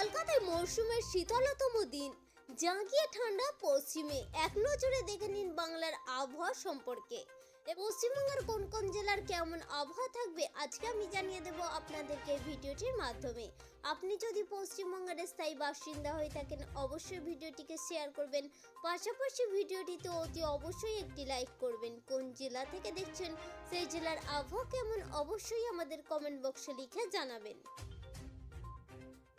কলকাতায় মরশুমের শীতলতম দিন। জাঁকিয়ে ঠান্ডা পশ্চিমে। এক নজরে দেখে নিন বাংলার আবহাওয়া সম্পর্কে। পশ্চিমবঙ্গের কোন কোন জেলার কেমন আবহাওয়া থাকবে, আজকে আমি জানিয়ে দেব আপনাদেরকে ভিডিওটির মাধ্যমে। আপনি যদি পশ্চিমবঙ্গের স্থায়ী বাসিন্দা হয়ে থাকেন, অবশ্যই ভিডিওটিকে শেয়ার করবেন। পাশাপাশি ভিডিওটিতে অতি অবশ্যই একটি লাইক করবেন। কোন জেলা থেকে দেখছেন, সেই জেলার আবহাওয়া কেমন, অবশ্যই আমাদের কমেন্ট বক্সে লিখে জানাবেন।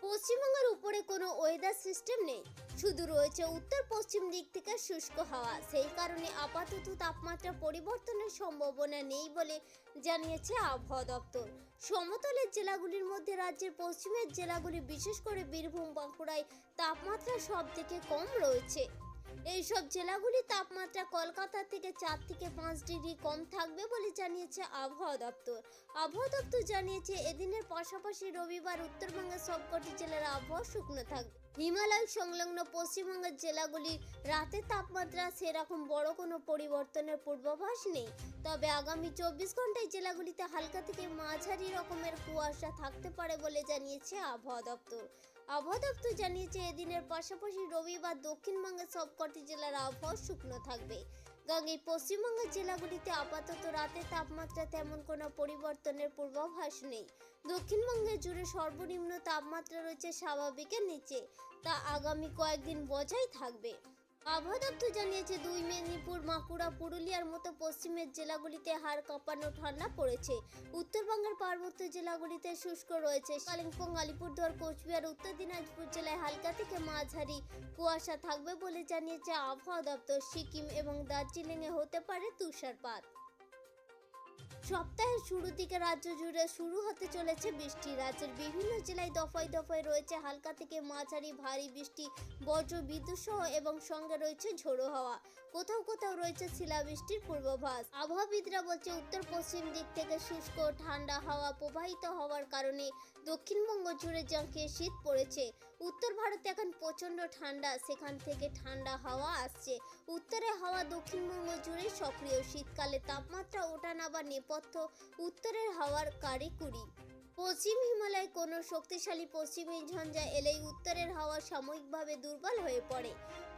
পশ্চিমবঙ্গের উপরে কোনো ওয়েদার সিস্টেম নেই। শুধু রয়েছে উত্তর পশ্চিম দিক থেকে শুষ্ক হাওয়া। সেই কারণে আপাতত তাপমাত্রা পরিবর্তনের সম্ভাবনা নেই বলে জানিয়েছে আবহাওয়া দপ্তর। সমতলের জেলাগুলির মধ্যে রাজ্যের পশ্চিমের জেলাগুলি, বিশেষ করে বীরভূম, বাঁকুড়ায় তাপমাত্রা সব থেকে কম রয়েছে। এইসব জেলাগুলির তাপমাত্রা কলকাতা থেকে চার থেকে পাঁচ ডিগ্রি কম থাকবে বলে জানিয়েছে আবহাওয়া দপ্তর। আবহাওয়া দপ্তর জানিয়েছে, এদিনের পাশাপাশি রবিবার উত্তরবঙ্গের সবকটি জেলার আবহাওয়া শুকনো থাকবে। হিমালয় সংলগ্ন পশ্চিমবঙ্গের জেলাগুলির রাতের তাপমাত্রা সেরকম বড় কোনো পরিবর্তনের পূর্বাভাস নেই। তবে আগামী চব্বিশ ঘন্টায় জেলাগুলিতে হালকা থেকে মাঝারি রকমের কুয়াশা থাকতে পারে বলে জানিয়েছে আবহাওয়া দপ্তর। আবহাওয়া জানিয়েছে, এদিনের পাশাপাশি রবিবার দক্ষিণবঙ্গের সবকটি জেলার আবহাওয়া শুকনো থাকবে। গঙ্গে পশ্চিমবঙ্গের জেলাগুলিতে আপাতত রাতে তাপমাত্রা তেমন কোনো পরিবর্তনের পূর্বাভাস নেই। দক্ষিণবঙ্গের জুড়ে সর্বনিম্ন তাপমাত্রা রয়েছে স্বাভাবিকের নিচে, তা আগামী কয়েকদিন বজায় থাকবে। আবহাওয়া দপ্তর জানিয়েছে, দুই মেদিনীপুর বাঁকুড়া পুরুলিয়ার মতো পশ্চিমের জেলাগুলিতে হাড় কাঁপানো ঠান্ডা পড়েছে। উত্তরবঙ্গের পার্বত্য জেলাগুলিতে শুষ্ক রয়েছে। কালিম্পং, আলিপুরদুয়ার, কোচবিহার, উত্তর দিনাজপুর জেলায় হালকা থেকে মাঝারি কুয়াশা থাকবে বলে জানিয়েছে আবহাওয়া দপ্তর। সিকিম এবং দার্জিলিংয়ে হতে পারে তুষারপাত। সপ্তাহের শুরু দিকে রাজ্য জুড়ে শুরু হতে চলেছে বৃষ্টি। রাজ্যের বিভিন্ন জেলায় দফায় দফায় রয়েছে হালকা থেকে মাঝারি ভারী বৃষ্টি, বজ্র, বিদ্যুৎ সহ এবং সঙ্গে রয়েছে ঝোড়ো হাওয়া। কোথাও কোথাও রয়েছে শিলাবৃষ্টির পূর্বাভাস। আবহাওয়াবিদরা বলছে, উত্তর পশ্চিম দিক থেকে শুষ্ক, ঠান্ডা হাওয়া প্রবাহিত হওয়ার কারণে দক্ষিণবঙ্গ জুড়ে জাঁকিয়ে শীত পড়েছে। উত্তর ভারতে এখন প্রচণ্ড ঠান্ডা, সেখান থেকে ঠান্ডা হাওয়া আসছে। উত্তরে হাওয়া দক্ষিণবঙ্গ জুড়ে সক্রিয়, শীতকালে তাপমাত্রা ওঠানাবা বা নেপথ্য, উত্তরের হাওয়ার কারিকুরি পশ্চিম হিমালয় কোনো শক্তিশালী পশ্চিমী ঝঞ্ঝা এলেই উত্তরের হাওয়া সাময়িকভাবে দুর্বল হয়ে পড়ে।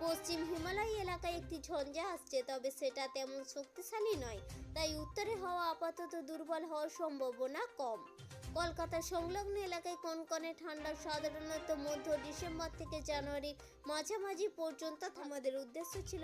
পশ্চিম হিমালয় এলাকায় একটি ঝঞ্ঝা আসছে, তবে সেটা তেমন শক্তিশালী নয়, তাই উত্তরের হাওয়া আপাতত দুর্বল হওয়ার সম্ভাবনা কম। কলকাতা সংলগ্ন এলাকায় কনকনে ঠান্ডা সাধারণত মধ্য ডিসেম্বর থেকে জানুয়ারির মাঝামাঝি পর্যন্ত আমাদের উদ্দেশ্য ছিল